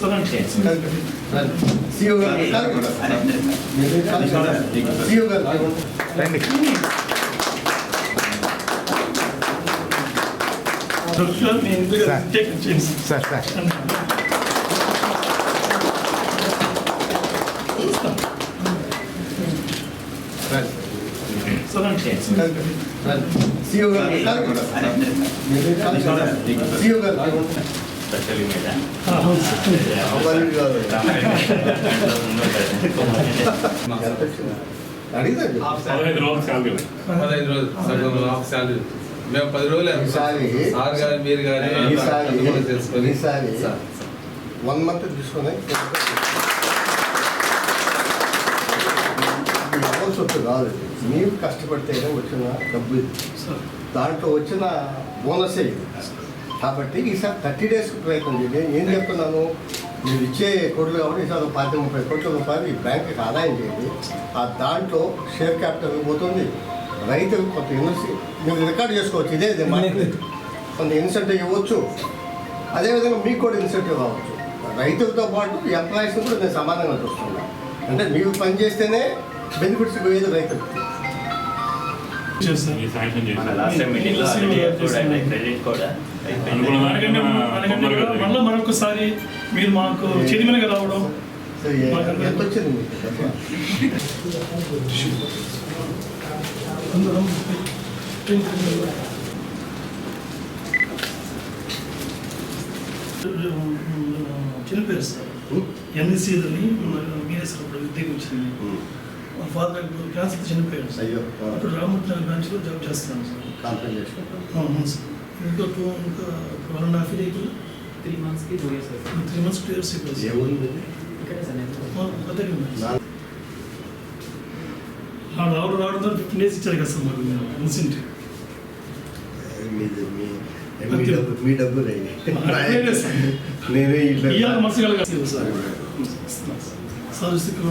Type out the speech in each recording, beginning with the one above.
Sir అంటే CO garu CO గారు రండి మీ ఇంటికి సార్. కేక్ చేయండి సార్ సార్ సార్ సార్ అంటే సీఓ గారు సీఓ గారు అవును సార్ అవ్వాలి కాదు అడిగిదండి పదహైదు రోజులు శాలరీ పదహైదు రోజులు సగం హాఫ్ శాలరీ మేము పది రోజులు సార్ గారు మీరు అంతా తెలుసుకొని వన్ మంత్ తీసుకొని సొత్తు కాదు మీరు కష్టపడితేనే వచ్చిన డబ్బు ఇది సార్ దాంట్లో వచ్చిన బోనసే ఇది కాబట్టి ఈసారి థర్టీ డేస్కి ప్రయత్నం చేయండి. ఏం చెప్తున్నాను మీరు ఇచ్చే కోట్లు కాబట్టి ఈసారి పాతి ముప్పై కోట్ల రూపాయలు ఈ బ్యాంకుకి ఆదాయం చేయండి. ఆ దాంట్లో షేర్ క్యాపిటల్ పోతుంది. రైతులు కొంత ఇన్వెస్ట్ మీరు రికార్డ్ చేసుకోవచ్చు ఇదే ఇదే మార్కెట్ కొంత ఇన్సెంటివ్ ఇవ్వచ్చు. అదేవిధంగా మీకు కూడా ఇన్సెంటివ్ కావచ్చు. రైతులతో పాటు ఎంప్లాయీస్ కూడా నేను సమానంగా చూస్తున్నాను అంటే మీరు పని చేస్తేనే బెనిఫిట్స్ పోయేది రైతులకు. మళ్ళీ మరొకసారి మీరు మాకు చైర్మన్గా రావడం? అందరం చనిపోయారు సార్. ఎంఎస్సీ అని మీరే సార్ విద్యకి వచ్చింది మా ఫాదర్ క్యాన్సర్ చనిపోయారు సార్ అయ్యో ఇప్పుడు రామూర్తి బ్రాంచ్లో జాబ్ చేస్తున్నాను సార్ కాంప్లైంట్ చేసుకుంటాం అవును సార్ ఇంకా టూ ఇంకా వన్ అండ్ హాఫ్ ఇయర్ అయిపోయింది త్రీ మంత్స్కి two years three months two years అయిపోయింది ఏ సార్ ఊరు? ఇక్కడే సార్ సార్. రావడం రావడంతో ఫిఫ్టీన్ డేస్ ఇచ్చారు కదా సార్ మాకు ఇన్సెంటివ్ మీది మీ మీ డబ్బు మీ డబ్బు రేయి. అట్లనే సార్. నేనే ఇట్లా మనసు కలగా సార్ సార్ స్థితిలో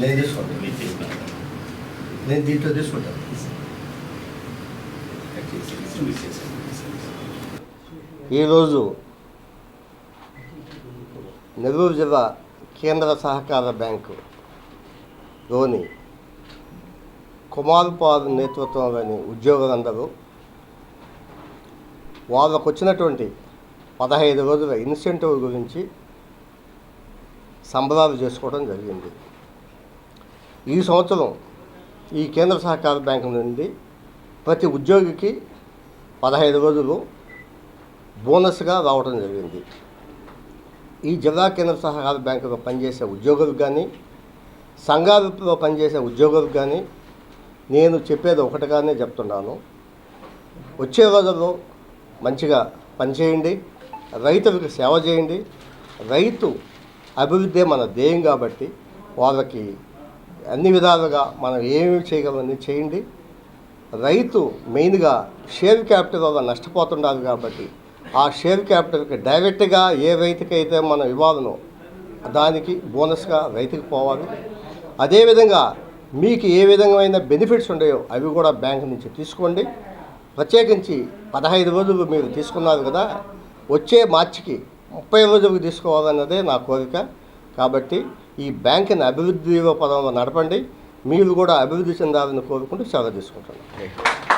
నేను తీసుకుంటాను నేను దీంట్లో తీసుకుంటాను ఈరోజు నెల్లూరు జిల్లా కేంద్ర సహకార బ్యాంకు లోని కుమార్పాల్ నేతృత్వంలోని ఉద్యోగులందరూ వాళ్ళకు వచ్చినటువంటి పదహైదు రోజుల ఇన్సెంటివ్ గురించి సంబరాలు చేసుకోవడం జరిగింది. ఈ సంవత్సరం ఈ కేంద్ర సహకార బ్యాంకు నుండి ప్రతి ఉద్యోగికి పదహైదు రోజులు బోనస్గా రావడం జరిగింది. ఈ జిల్లా కేంద్ర సహకార బ్యాంకులో పనిచేసే ఉద్యోగులకు కానీ సంఘాలలో పనిచేసే ఉద్యోగులకు కానీ నేను చెప్పేది ఒకటిగానే చెప్తున్నాను. వచ్చే రోజుల్లో మంచిగా పనిచేయండి రైతులకు సేవ చేయండి. రైతు అభివృద్ధి మన ధ్యేయం కాబట్టి వాళ్ళకి అన్ని విధాలుగా మనం ఏమి చేయగలమని చేయండి. రైతు మెయిన్గా షేర్ క్యాపిటల్ వల్ల నష్టపోతుండాలి కాబట్టి ఆ షేర్ క్యాపిటల్కి డైరెక్ట్గా ఏ రైతుకైతే మనం ఇవ్వాలనో దానికి బోనస్గా రైతుకి పోవాలి. అదేవిధంగా మీకు ఏ విధమైన బెనిఫిట్స్ ఉన్నాయో అవి కూడా బ్యాంక్ నుంచి తీసుకోండి. ప్రత్యేకించి పదహైదు రోజులు మీరు తీసుకున్నారు కదా వచ్చే మార్చికి ముప్పై రోజులకు తీసుకోవాలన్నదే నా కోరిక. కాబట్టి ఈ బ్యాంకుని అభివృద్ధి పదంలో నడపండి. మీరు కూడా అభివృద్ధి చెందాలని కోరుకుంటూ సెలవు తీసుకుంటున్నాను